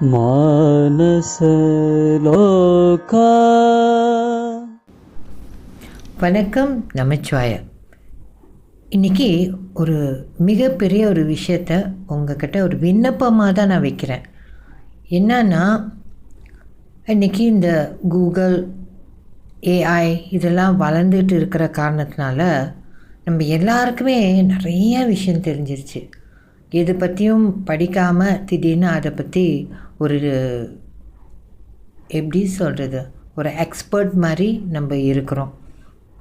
மானசலோகா வணக்கம் நமச்சிவாய. இன்றைக்கி ஒரு மிகப்பெரிய ஒரு விஷயத்த உங்ககிட்ட ஒரு விண்ணப்பமாக தான் நான் வைக்கிறேன். என்னன்னா இன்றைக்கி இந்த கூகுள் ஏஐ இதெல்லாம் வளர்ந்துட்டு இருக்கிற காரணத்தினால நம்ம எல்லாருக்குமே நிறைய விஷயம் தெரிஞ்சிருச்சு. எது பற்றியும் படிக்காமல் திடீர்னு அதை பற்றி ஒரு எப்படி சொல்கிறது ஒரு எக்ஸ்பர்ட் மாதிரி நம்ம இருக்கிறோம்.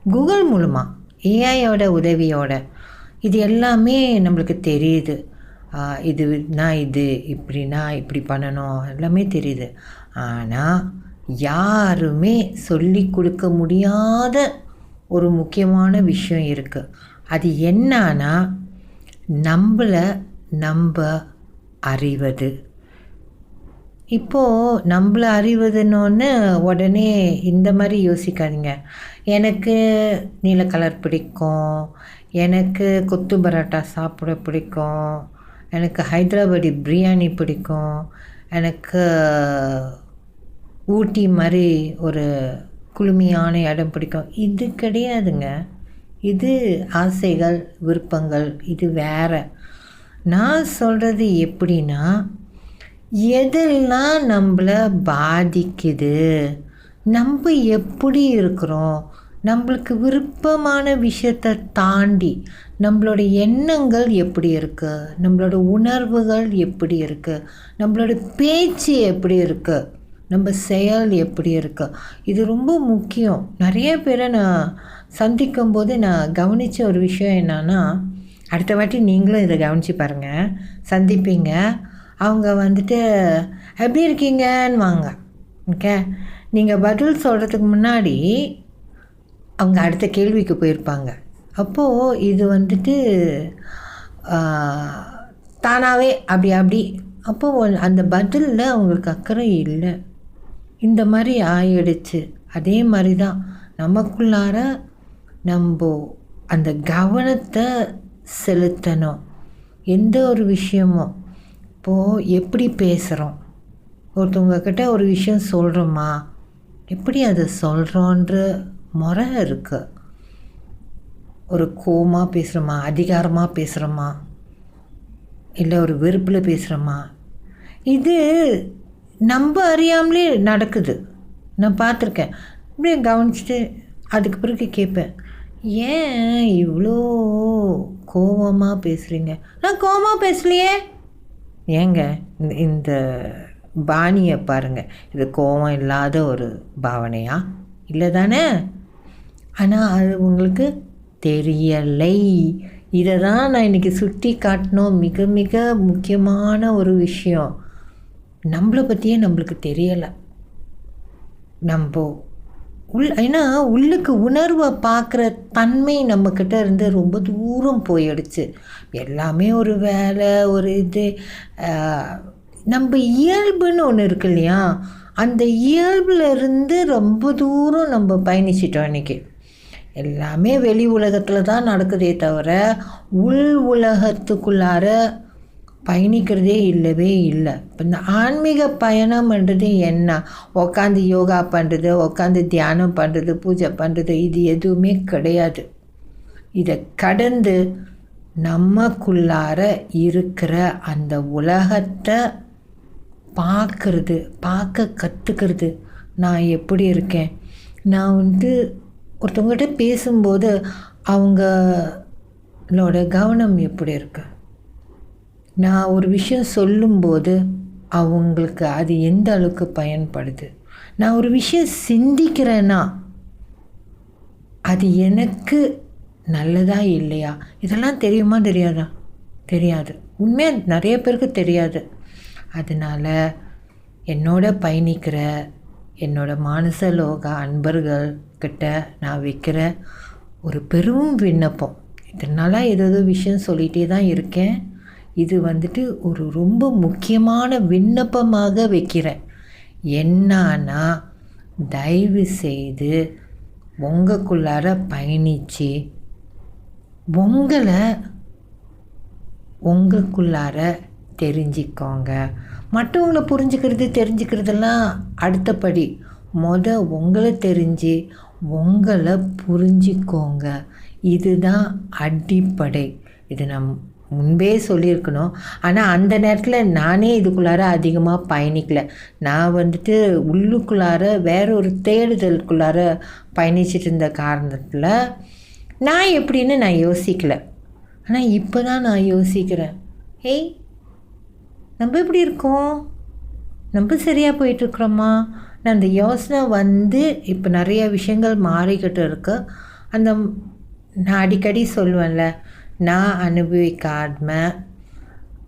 கூகுள் மூலமாக ஏஐயோட உதவியோட இது எல்லாமே நம்மளுக்கு தெரியுது. இது நான் இது இப்படின்னா இப்படி பண்ணணும் எல்லாமே தெரியுது. ஆனால் யாருமே சொல்லி கொடுக்க முடியாத ஒரு முக்கியமான விஷயம் இருக்குது அது என்னன்னா நம்மளை நம்ப அறிவது. இப்போது நம்மளை அறிவதுன்னு உடனே இந்த மாதிரி யோசிக்காதீங்க. எனக்கு நீல கலர் பிடிக்கும். எனக்கு கொத்து பரோட்டா சாப்பிட பிடிக்கும். எனக்கு ஹைதராபாடி பிரியாணி பிடிக்கும். எனக்கு ஊட்டி மாதிரி ஒரு குளுமையான இடம் பிடிக்கும். இது கிடையாதுங்க. இது ஆசைகள் விருப்பங்கள் இது வேற. நான் சொல்கிறது எப்படின்னா எதெல்லாம் நம்மளை பாதிக்குது நம்ம எப்படி இருக்கிறோம் நம்மளுக்கு விருப்பமான விஷயத்தை தாண்டி நம்மளோட எண்ணங்கள் எப்படி இருக்குது நம்மளோட உணர்வுகள் எப்படி இருக்குது நம்மளோட பேச்சு எப்படி இருக்குது நம்ம செயல் எப்படி இருக்குது இது ரொம்ப முக்கியம். நிறைய பேரை நான் சந்திக்கும் போது நான் கவனித்த ஒரு விஷயம் என்னென்னா அடுத்த வாட்டி நீங்களும் இதை கவனித்து பாருங்கள் சந்திப்பீங்க. அவங்க வந்துட்டு எப்படி இருக்கீங்கன்னு வாங்க ஓகே நீங்கள் பதில் சொல்கிறதுக்கு முன்னாடி அவங்க அடுத்த கேள்விக்கு போயிருப்பாங்க. அப்போது இது வந்துட்டு தானாகவே அப்படி அப்படி. அப்போது அந்த பதிலில் அவங்களுக்கு அக்கறை இல்லை. இந்த மாதிரி ஆயிடுச்சு. அதே மாதிரி தான் நமக்குள்ளார நம்ம அந்த கவனத்தை செலுத்தணும். எந்த ஒரு விஷயமும். இப்போது எப்படி பேசுகிறோம் ஒருத்தவங்க கிட்ட ஒரு விஷயம் சொல்கிறோமா எப்படி அதை சொல்கிறோன்ற முறை இருக்குது ஒரு கோமாக பேசுகிறோமா அதிகாரமாக பேசுகிறோமா இல்லை ஒரு வெறுப்பில் பேசுகிறோமா இது நம்ம அறியாமலே நடக்குது. நான் பார்த்துருக்கேன். அப்படியே கவனிச்சுட்டு அதுக்கு பிறகு கேட்பேன். ஏன் இவ்வளோ கோவமாக பேசுகிறீங்க நான் கோவமாக பேசலையே. ஏங்க இந்த இந்த பாணியை பாருங்கள் இது கோவம் இல்லாத ஒரு பாவனையா? இல்லை தானே ஆனால் அது உங்களுக்கு தெரியலை. இதை தான் நான் இன்றைக்கி சுட்டி காட்டணும் மிக மிக முக்கியமான ஒரு விஷயம். நம்மளை பற்றியே நம்மளுக்கு தெரியலை. நம்ம உள் ஏன்னா உள்ளுக்கு உணர்வை பார்க்குற தன்மை நம்மக்கிட்ட இருந்து ரொம்ப தூரம் போயிடுச்சு. எல்லாமே ஒரு வேலை ஒரு இது. நம்ம இயல்புன்னு ஒன்று இருக்கு இல்லையா? அந்த இயல்புல இருந்து ரொம்ப தூரம் நம்ம பயணிச்சிட்டோம் இன்றைக்கி எல்லாமே வெளி உலகத்தில் தான் நடக்குதே தவிர உள் உலகத்துக்குள்ளார பயணிக்கிறதே இல்லவே இல்லை. இப்போ இந்த ஆன்மீக பயணம்ன்றது என்ன? உக்காந்து யோகா பண்ணுறது உக்காந்து தியானம் பண்ணுறது பூஜை பண்ணுறது இது எதுவுமே கிடையாது. இதை கடந்து நமக்குள்ளார இருக்கிற அந்த உலகத்தை பார்க்கறது பார்க்க கற்றுக்கிறது நான் எப்படி இருக்கேன்? நான் வந்து ஒருத்தவங்ககிட்ட பேசும்போது அவங்களோட கவனம் எப்படி இருக்கு? நான் ஒரு விஷயம் சொல்லும்போது அவங்களுக்கு அது எந்த அளவுக்கு பயன்படுது? நான் ஒரு விஷயம் சிந்திக்கிறேன்னா அது எனக்கு நல்லதா இல்லையா? இதெல்லாம் தெரியுமா தெரியாதா? தெரியாது. உண்மையாக நிறைய பேருக்கு தெரியாது. அதனால் என்னோட பயணிக்கிற என்னோட மானசலோக அன்பர்கள் கிட்ட நான் வைக்கிற ஒரு பெரும் விண்ணப்பம். இதனால ஏதோ விஷயம் சொல்லிகிட்டே தான் இருக்கேன். இது வந்துட்டு ஒரு ரொம்ப முக்கியமான விண்ணப்பமாக வைக்கிறேன். என்னன்னா தயவு செய்து உங்களுக்குள்ளார பயணித்து உங்களை உங்களுக்குள்ளார தெரிஞ்சுக்கோங்க. மற்றவங்களை புரிஞ்சுக்கிறது தெரிஞ்சுக்கிறதெல்லாம் அடுத்தபடி. மொத உங்களை தெரிஞ்சு உங்களை புரிஞ்சிக்கோங்க. இதுதான் அடிப்படை. இது நம் முன்பே சொல்லியிருக்கணும். ஆனால் அந்த நேரத்தில் நானே இதுக்குள்ளார அதிகமாக பயணிக்கலை. நான் வந்துட்டு உள்ளுக்குள்ளார வேற ஒரு தேடுதலுக்குள்ளார பயணிச்சிட்டு இருந்த காரணத்தில் நான் எப்படின்னு நான் யோசிக்கல. ஆனால் இப்போ தான் நான் யோசிக்கிறேன். ஏய் நம்ம எப்படி இருக்கோம்? நம்ம சரியாக போயிட்டுருக்குறோமா? நான் அந்த யோசனை வந்து இப்போ நிறைய விஷயங்கள் மாறிக்கிட்டு இருக்கு. அந்த நான் அடிக்கடி சொல்லுவேன்ல நான் அனுபவிக்காம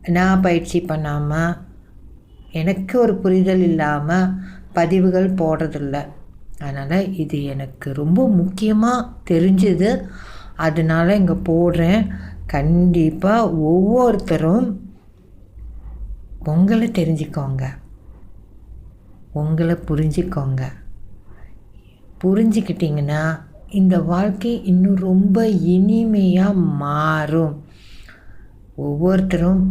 நான் பயிற்சி பண்ணாமல் எனக்கு ஒரு புரிதல் இல்லாமல் பதிவுகள் போடுறதில்ல. அதனால் இது எனக்கு ரொம்ப முக்கியமாக தெரிஞ்சுது. அதனால் இங்கே போடுறேன். கண்டிப்பாக ஒவ்வொருத்தரும் உங்களை தெரிஞ்சுக்கோங்க. உங்களை புரிஞ்சுக்கோங்க. புரிஞ்சுக்கிட்டிங்கன்னா இந்த வாழ்க்கை இன்னும் ரொம்ப இனிமையாக மாறும். ஒவ்வொருத்தரும்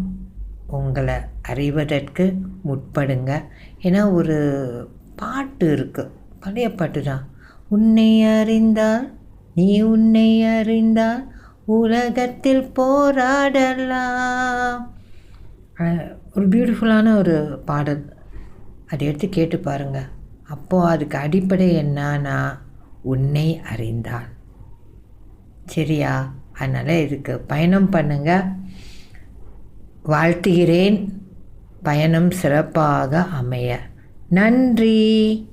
உங்களை அறிவதற்கு முற்படுங்க. ஏன்னா ஒரு பாட்டு இருக்குது பழைய பாட்டு தான். உன்னை அறிந்தால் நீ உன்னை அறிந்தால் உலகத்தில் போராடலாம். ஒரு பியூட்டிஃபுல்லான ஒரு பாடல். அதை எடுத்து கேட்டு பாருங்கள் அப்போது அதுக்கு அடிப்படை என்னன்னா உன்னை அறிந்தான். சரியா? அதனால் இதுக்கு பயணம் பண்ணுங்க. வாழ்த்துகிறேன். பயணம் சிறப்பாக அமைய. நன்றி.